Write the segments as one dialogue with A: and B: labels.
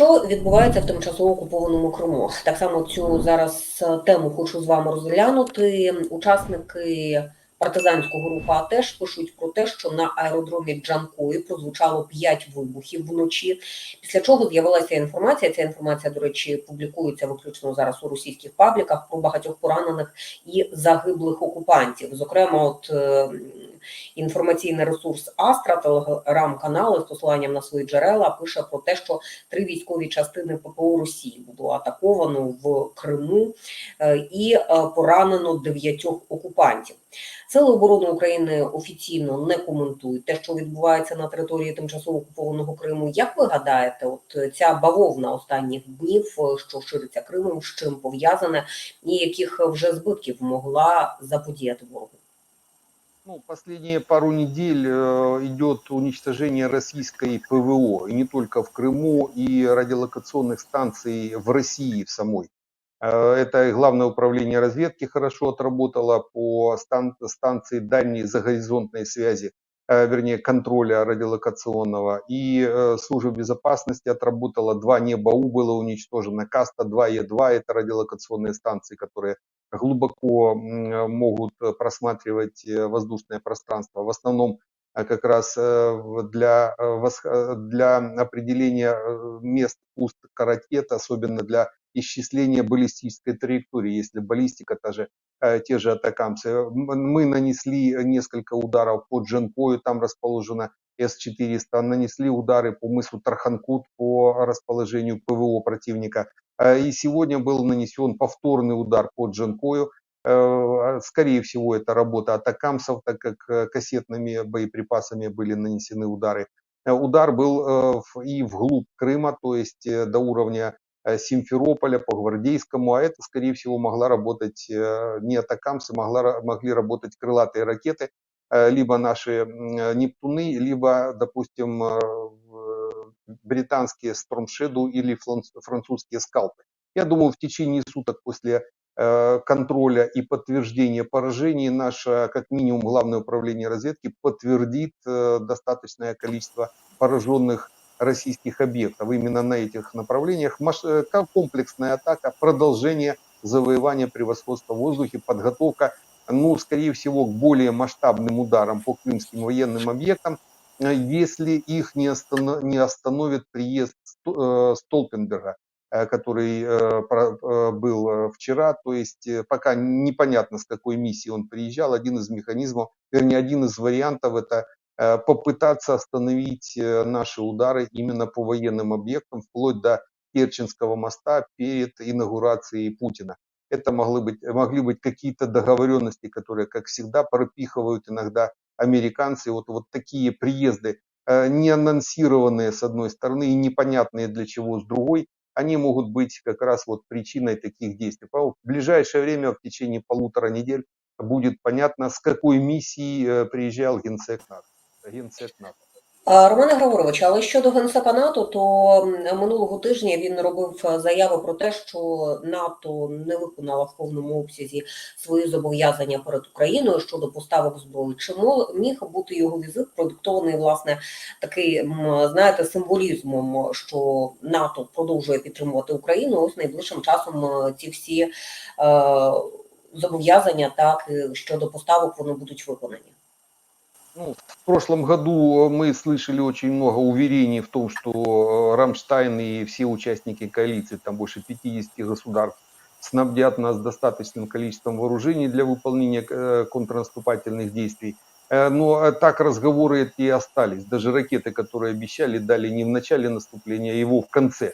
A: Що відбувається в тимчасово окупованому Криму? Так само цю зараз е, тему хочу з вами розглянути. Учасники партизанського руху АТЕШ пишуть про те, що на аеродромі Джанкої прозвучало 5 вибухів вночі. Після чого з'явилася інформація. Ця інформація, до речі, публікується виключно зараз у російських пабліках про багатьох поранених і загиблих окупантів. Зокрема, от е, інформаційний ресурс Астра, телеграм-канали з посиланням на свої джерела пише про те, що три військові частини ППО Росії було атаковано в Криму е, і е, поранено дев'ятьох окупантів. Сили оборони України офіційно не коментують те, що відбувається на території тимчасово окупованого Криму. Як ви гадаєте, от ця бавовна останніх днів, е, що шириться Кримом, з чим пов'язане, і яких вже збитків могла заподіяти ворогу?
B: Ну, последние пару недель э, идет уничтожение российской ПВО, и не только в Крыму, и радиолокационных станций в России в самой. Э, это Главное управление разведки хорошо отработало по стан станции дальней загоризонтной связи, э, вернее контроля радиолокационного, и служба безопасности отработала, два НЕБАУ было уничтожено, КАСТа-2, Е2, это радиолокационные станции, которые глубоко могут просматривать э, воздушное пространство. В основном э, как раз э, для, для определения мест пуска ракет, особенно для исчисления баллистической траектории, если баллистика, та же, те же атакамсы. Мы нанесли несколько ударов по Джанкою, там расположена С-400, нанесли удары по мысу Тарханкут по расположению ПВО противника. Э, и сегодня был нанесен повторный удар по Джанкою. Э, скорее всего, это работа атакамсов, так как э, кассетными боеприпасами были нанесены удары. Удар был и вглубь Крыма, то есть до уровня Симферополя по Гвардейскому, а это, скорее всего, могла работать не атакамсы, могла, могли работать крылатые ракеты, либо наши Нептуны, либо, допустим, британские Storm Shadow или французские скалпы. Я думаю, в течение суток после э, контроля и подтверждения поражений наше, как минимум, Главное управление разведки подтвердит э, достаточное количество пораженных российских объектов. Именно на этих направлениях э, комплексная атака, продолжение завоевания превосходства в воздухе, подготовка, ну, скорее всего, к более масштабным ударам по крымским военным объектам – Э, если их не, останов, остановит приезд э, Столпенберга, э, который был вчера, то есть пока непонятно, с какой миссией он приезжал. Один из механизмов, вернее, один из вариантов это попытаться остановить наши удары именно по военным объектам, вплоть до Керченского моста перед инаугурацией Путина. Это могли быть, могли быть какие-то договоренности, которые, как всегда, пропихивают иногда американцы, вот, вот такие приезды, э, не анонсированные с одной стороны и непонятные для чего с другой, они могут быть как раз вот причиной таких действий. В ближайшее время, в течение полутора недель, будет понятно, с какой миссией э, приезжал генсек НАТО. Генсек НАТО.
A: Романе Григорович, але щодо Генсека НАТО, то минулого тижня він робив е, заяви про те, що НАТО не виконала в повному обсязі свої зобов'язання перед Україною щодо поставок зброї. Чи міг бути його візит продиктований власне такий, знаєте, символізмом, що НАТО продовжує підтримувати Україну? Ось найближчим часом е, ці всі е, зобов'язання, так щодо поставок, вони будуть виконані.
B: Ну, в прошлом году мы слышали очень много уверений в том, что э, Рамштайн и все участники коалиции, там больше 50 государств, снабдят нас достаточным количеством вооружений для выполнения э, контрнаступательных действий. Э, но так разговоры эти и остались. Даже ракеты, которые обещали, дали не в начале наступления, а его в конце.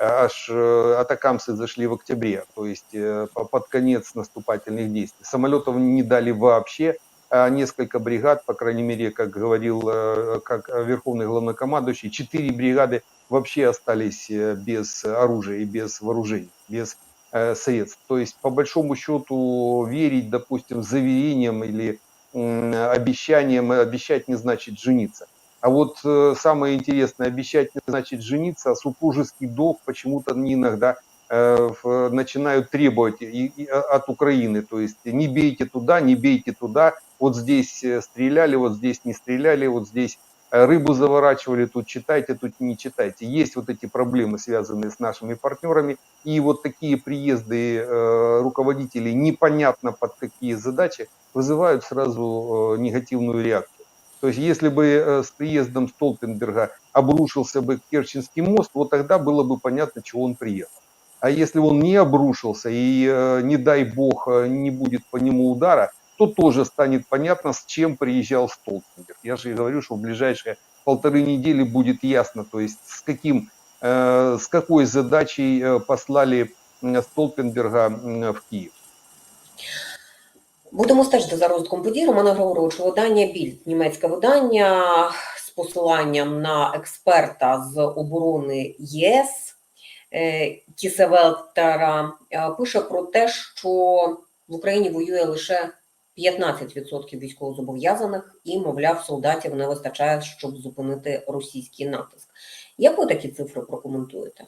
B: Аж атакамсы зашли в октябре, то есть под конец наступательных действий. Самолетов не дали вообще, а несколько бригад, по крайней мере, как говорил э, как верховный главнокомандующий, четыре бригады вообще остались э, без оружия и без вооружений, без э, средств. То есть, по большому счету, верить, допустим, заверениям или обещаниям, обещать не значит жениться. А вот самое интересное, обещать не значит жениться, а супружеский долг почему-то не иногда начинают требовать от Украины. То есть не бейте туда, не бейте туда, вот здесь э, стреляли, вот здесь не стреляли, вот здесь э, рыбу заворачивали, тут читайте, тут не читайте. Есть вот эти проблемы, связанные с нашими партнерами, и вот такие приезды э, руководителей непонятно под какие задачи вызывают сразу негативную реакцию. То есть если бы с приездом Столтенберга обрушился бы Керченский мост, вот тогда было бы понятно, чего он приехал. А если он не обрушился и, не дай бог, не будет по нему удара, то тоже станет понятно, с чем приезжал Столтенберг. Я же и говорю, что в ближайшие полторы недели будет ясно, то есть с, каким, э, с какой задачей э, послали м, Столтенберга м, в Київ.
A: Будемо стежити за розвитком подій. Романа Григоровича, видання Більд, німецьке видання з посиланням на експерта з оборони ЄС е, Кісевелтера е, пише про те, що в Україні воює лише 15% військовозобов'язаних і, мовляв, солдатів не вистачає, щоб зупинити російський натиск. Як ви такі цифри прокоментуєте?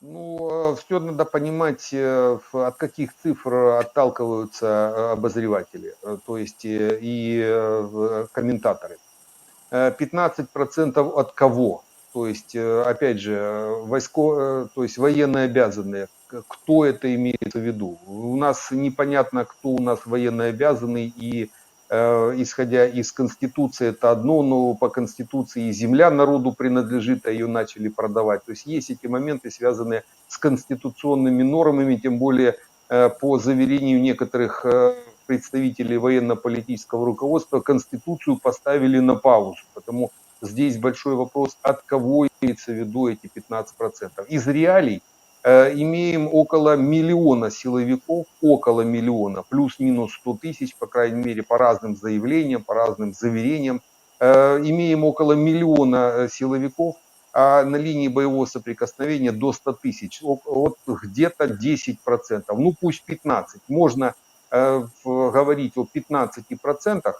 B: Ну, все надо понимать, э, в- от каких цифр отталкиваются э, обозреватели, э, то есть э, и э, в- комментаторы. Э, 15% от кого? То есть, э, опять же, э, войско, э, то есть военные обязанные. Кто это имеется в виду? У нас непонятно, кто у нас военно обязанный, и э, исходя из Конституции это одно, но по Конституции и земля народу принадлежит, а ее начали продавать. То есть есть эти моменты, связанные с конституционными нормами, тем более э, по заверению некоторых э, представителей военно-политического руководства Конституцию поставили на паузу. Потому здесь большой вопрос, от кого имеется в виду эти 15%. Из реалий э, имеем около миллиона силовиков, около миллиона, плюс-минус 100 тысяч, по крайней мере, по разным заявлениям, по разным заверениям. Э, Имеем около миллиона э, силовиков, а на линии боевого соприкосновения до 100 тысяч, вот где-то 10%, ну пусть 15%. Можно э, говорить о 15%, э,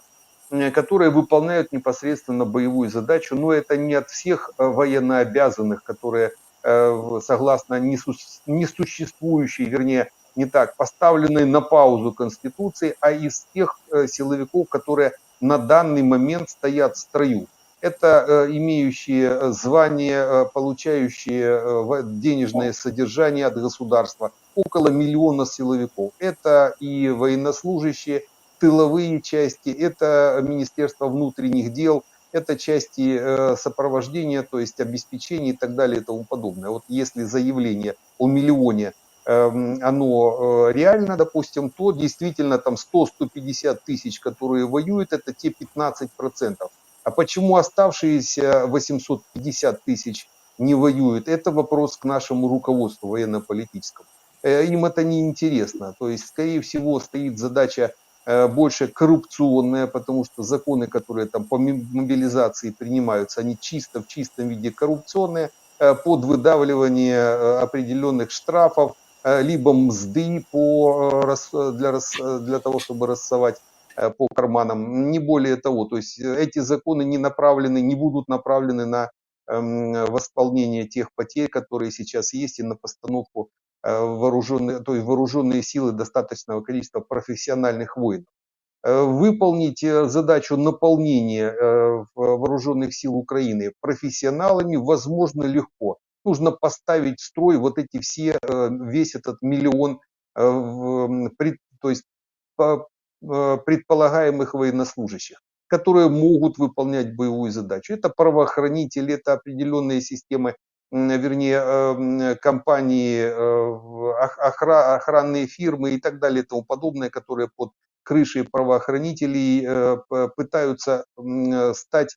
B: которые выполняют непосредственно боевую задачу, но это не от всех э, военнообязанных, которые э, согласно несу- несуществующей, вернее, не так, поставленной на паузу Конституции, а из тех э, силовиков, которые на данный момент стоят в строю. Это э, имеющие э, звание, э, получающие э, денежное содержание от государства, около миллиона силовиков. Это и военнослужащие, тыловые части, это Министерство внутренних дел, это части э, сопровождения, то есть обеспечения и так далее и тому подобное. Вот если заявление о миллионе эм, оно э, реально, допустим, то действительно там 100-150 тысяч, которые воюют, это те 15%. А почему оставшиеся 850 тысяч не воюют, это вопрос к нашему руководству военно-политическому. Э, Им это не интересно. То есть, скорее всего, стоит задача больше коррупционная, потому что законы, которые там по мобилизации принимаются, они чисто в чистом виде коррупционные, э, под выдавливание э, определенных штрафов, э, либо мзды по, э, для, э, для того, чтобы рассовать э, по карманам, не более того. То есть э, эти законы не направлены, не будут направлены на эм, восполнение тех потерь, которые сейчас есть, и на постановку э, вооруженные, то есть вооруженные силы достаточного количества профессиональных воинов. Э, Выполнить э, задачу наполнения э, вооруженных сил Украины профессионалами возможно легко. Нужно поставить в строй вот эти все, э, весь этот миллион, э, то есть по- э, предполагаемых военнослужащих, которые могут выполнять боевую задачу. Это правоохранители, это определенные системы, вернее, э, м, компании, э, охранные фирмы и так далее и тому подобное, которые под крышей правоохранителей э, пытаются э, стать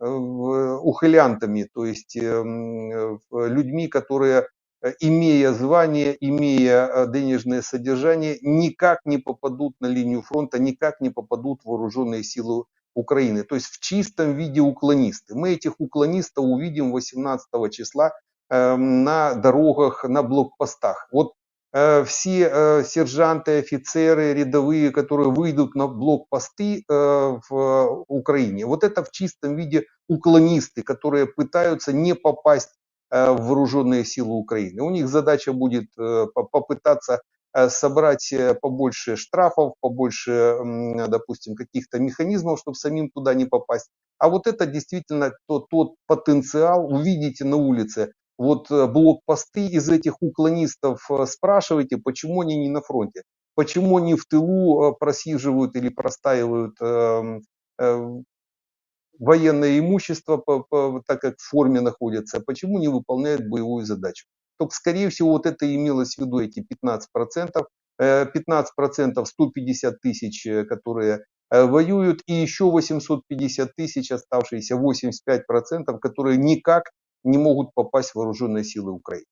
B: э, ухилянтами, то есть э, э, людьми, которые, э, имея звание, имея э, денежное содержание, никак не попадут на линию фронта, никак не попадут в вооруженные силы Украины. То есть в чистом виде уклонисты. Мы этих уклонистов увидим 18 числа э, на дорогах, на блокпостах. Вот э, все э, сержанты, офицеры, рядовые, которые выйдут на блокпосты э, в Украине, вот это в чистом виде уклонисты, которые пытаются не попасть в вооруженные силы Украины. У них задача будет по- попытаться собрать э, побольше штрафов, побольше, допустим, каких-то механизмов, чтобы самим туда не попасть. А вот это действительно тот, тот потенциал. Увидите на улице вот э, блокпосты из этих уклонистов, э, спрашивайте, почему они не на фронте, почему они в тылу э, просиживают или простаивают эм, э, военное имущество, так как в форме находятся, почему не выполняют боевую задачу. Только, скорее всего, вот это имелось в виду, эти 15%, э, 15% 150 тысяч, э, которые э, воюют, и еще 850 тысяч, оставшиеся 85%, которые никак не могут попасть в вооруженные силы Украины.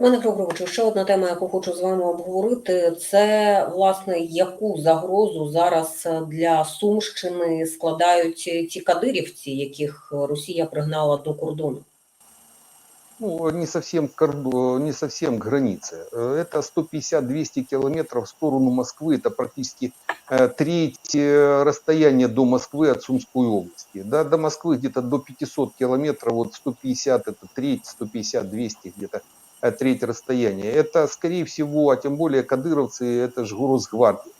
A: Романе Григоровичу, ще одна тема, яку хочу з вами обговорити, це власне яку загрозу зараз для Сумщини складають ті кадирівці, яких Росія пригнала до кордону.
B: Ну, не совсем, не совсем к. Э, Это 150-200 километров в сторону Москвы. Это практически э, треть расстояния до Москвы от Сумской области. Да, до Москвы где-то до 500 километров, вот 150 это треть, 150-200 где-то э, треть расстояния. Это, скорее всего, а тем более кадыровцы, это же Росгвардия.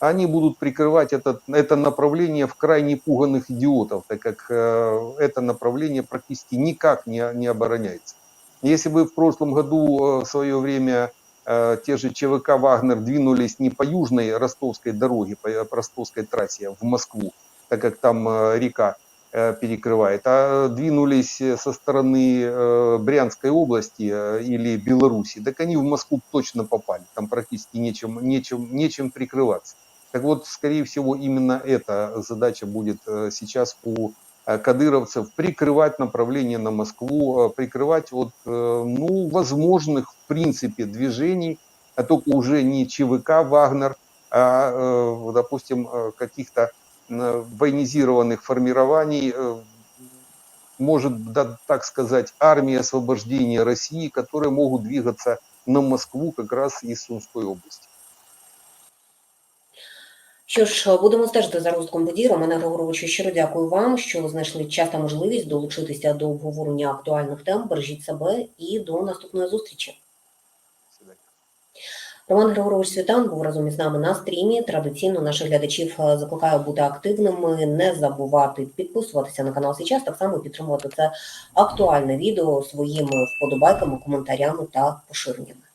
B: Они будут прикрывать это, это направление в крайне пуганных идиотов, так как э, это направление практически никак не, не обороняется. Если бы в прошлом году э, в свое время э, те же ЧВК «Вагнер» двинулись не по южной ростовской дороге, по, по ростовской трассе в Москву, так как там э, река э, перекрывает, а двинулись э, со стороны э, Брянской области э, или Беларуси, так они в Москву точно попали, там практически нечем, нечем, нечем прикрываться. Так вот, скорее всего, именно эта задача будет э, сейчас у э, кадыровцев прикрывать направление на Москву, э, прикрывать от э, ну, возможных в принципе движений, а только уже не ЧВК «Вагнер», а, э, допустим, э, каких-то э, военизированных формирований, э, может, да, так сказать, армии освобождения России, которые могут двигаться на Москву как раз из Сумской области.
A: Що ж, будемо стежити за розвитком подій. Романе Григоровичу, щиро дякую вам, що знайшли час та можливість долучитися до обговорення актуальних тем. Бережіть себе і до наступної зустрічі. Роман Григорович Світан був разом із нами на стрімі. Традиційно наших глядачів е, закликаю бути активними, не забувати підписуватися на канал Сейчас, так само підтримувати це актуальне відео своїми вподобайками, коментарями та поширеннями.